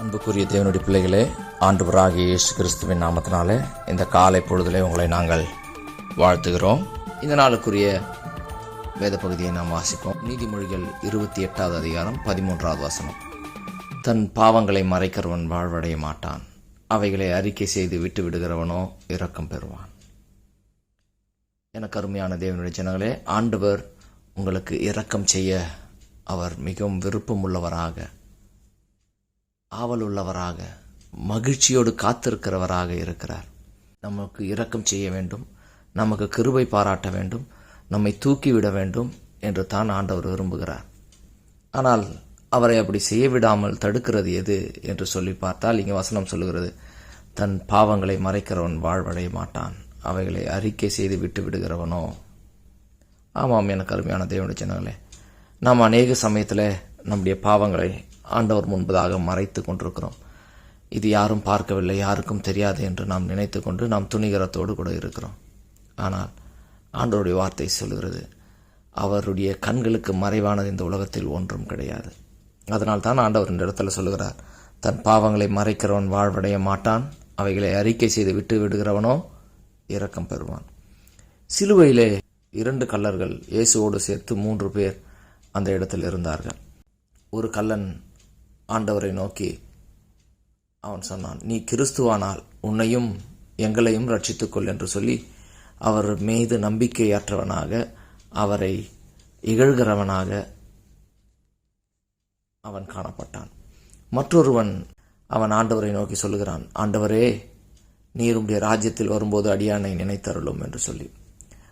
அன்புக்குரிய தேவனுடைய பிள்ளைகளே ஆண்டவராகிய இயேசு கிறிஸ்துவின் நாமத்தினாலே இந்த காலை பொழுதிலே உங்களை நாங்கள் வாழ்த்துகிறோம். இந்த நாளுக்குரிய வேத பகுதியை நாம் வாசிப்போம். நீதிமொழிகள் இருபத்தி எட்டாவது அதிகாரம் பதிமூன்றாவது வசனம். தன் பாவங்களை மறைக்கிறவன் வாழ்வடைய மாட்டான். அவைகளை அறிக்கை செய்து விட்டு விடுகிறவனோ இரக்கம் பெறுவான். எனக்கு அருமையான தேவனுடைய ஜனங்களே ஆண்டவர் உங்களுக்கு இரக்கம் செய்ய அவர் மிகவும் விருப்பமுள்ளவராக ஆவல் உள்ளவராக மகிழ்ச்சியோடு காத்திருக்கிறவராக இருக்கிறார். நமக்கு இரக்கம் செய்ய வேண்டும் நமக்கு கிருபை பாராட்ட வேண்டும் நம்மை தூக்கிவிட வேண்டும் என்று தான் ஆண்டவர் விரும்புகிறார். ஆனால் அவரை அப்படி செய்ய விடாமல் தடுக்கிறது எது என்று சொல்லி பார்த்தால் இங்கே வசனம் சொல்லுகிறது தன் பாவங்களை மறைக்கிறவன் வாழ்வடைய மாட்டான். அவைகளை அறிக்கை செய்து விட்டு விடுகிறவனோ? ஆமாம் எனக்கு அருமையான தேவனுடைய ஜனங்களே நாம் அநேக சமயத்தில் நம்முடைய பாவங்களை ஆண்டவர் முன்பதாக மறைத்து கொண்டிருக்கிறோம். இது யாரும் பார்க்கவில்லை யாருக்கும் தெரியாது என்று நாம் நினைத்து கொண்டு நாம் துணிகரத்தோடு கூட இருக்கிறோம். ஆனால் ஆண்டவருடைய வார்த்தை சொல்கிறது அவருடைய கண்களுக்கு மறைவானது இந்த உலகத்தில் ஒன்றும் கிடையாது. அதனால் தான் ஆண்டவர் இந்த இடத்துல சொல்லுகிறார் தன் பாவங்களை மறைக்கிறவன் வாழ்வடைய மாட்டான் அவைகளை அறிக்கை செய்து விட்டு விடுகிறவனோ இரக்கம் பெறுவான். சிலுவையிலே இரண்டு கல்லர்கள் இயேசுவோடு சேர்த்து மூன்று பேர் அந்த இடத்தில் இருந்தார்கள். ஒரு கல்லன் ஆண்டவரை நோக்கி அவன் சொன்னான் நீ கிறிஸ்துவானால் உன்னையும் எங்களையும் ரட்சித்துக்கொள் என்று சொல்லி அவர் மீது நம்பிக்கையற்றவனாக அவரை இகழ்கிறவனாக அவன் காணப்பட்டான். மற்றொருவன் அவன் ஆண்டவரை நோக்கி சொல்லுகிறான் ஆண்டவரே நீருடைய ராஜ்யத்தில் வரும்போது அடியானை நினைத்தருளும் என்று சொல்லி.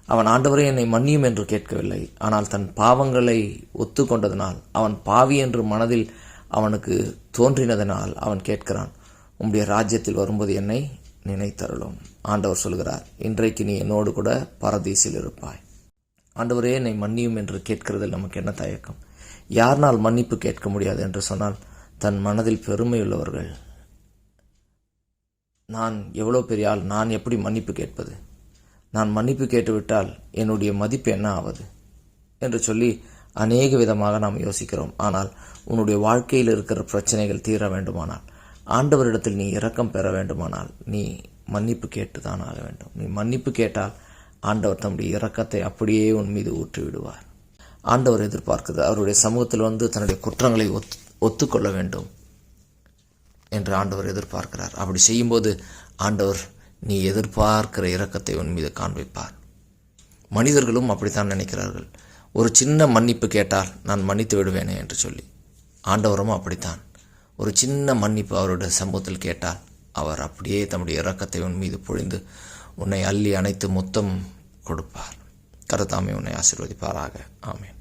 அவன் ஆண்டவரே என்னை மன்னியும் என்று கேட்கவில்லை. ஆனால் தன் பாவங்களை ஒத்துக்கொண்டதனால் அவன் பாவி என்று மனதில் அவனுக்கு தோன்றினதனால் அவன் கேட்கிறான் உம்முடைய ராஜ்யத்தில் வரும்போது என்னை நினைத்தருளும். ஆண்டவர் சொல்கிறார் இன்றைக்கு நீ என்னோடு கூட பரதீசில் இருப்பாய். ஆண்டவரே என்னை மன்னியும் என்று கேட்கிறதில் நமக்கு என்ன தயக்கம்? யார்னால் மன்னிப்பு கேட்க முடியாது என்று சொன்னால் தன் மனதில் பெருமையுள்ளவர்கள் நான் எவ்வளோ பெரிய ஆள் நான் எப்படி மன்னிப்பு கேட்பது? நான் மன்னிப்பு கேட்டுவிட்டால் என்னுடைய மதிப்பு என்ன ஆவது? என்று சொல்லி அநேக விதமாக நாம் யோசிக்கிறோம். ஆனால் உன்னுடைய வாழ்க்கையில் இருக்கிற பிரச்சனைகள் தீர வேண்டுமானால் ஆண்டவரிடத்தில் நீ இரக்கம் பெற வேண்டுமானால் நீ மன்னிப்பு கேட்டு தான் ஆக வேண்டும். நீ மன்னிப்பு கேட்டால் ஆண்டவர் தம்முடைய இரக்கத்தை அப்படியே உன் மீது ஊற்றி விடுவார் ஆண்டவர் எதிர்பார்க்கிறது அவருடைய சமூகத்தில் வந்து தன்னுடைய குற்றங்களை ஒத் ஒத்துக்கொள்ள வேண்டும் என்று ஆண்டவர் எதிர்பார்க்கிறார். அப்படி செய்யும்போது ஆண்டவர் நீ எதிர்பார்க்கிற இரக்கத்தை உன் மீது காண்பிப்பார். மனிதர்களும் அப்படித்தான் நினைக்கிறார்கள். ஒரு சின்ன மன்னிப்பு கேட்டால் நான் மன்னித்து விடுவேனே என்று சொல்லி. ஆண்டவரும் அப்படித்தான். ஒரு சின்ன மன்னிப்பு அவருடைய சமூகத்தில் கேட்டால் அவர் அப்படியே தம்முடைய இரக்கத்தை உன் மீது பொழிந்து உன்னை அள்ளி அணைத்து மொத்தம் கொடுப்பார். கருத்தாமை உன்னை ஆசீர்வதிப்பாராக. ஆமேன்.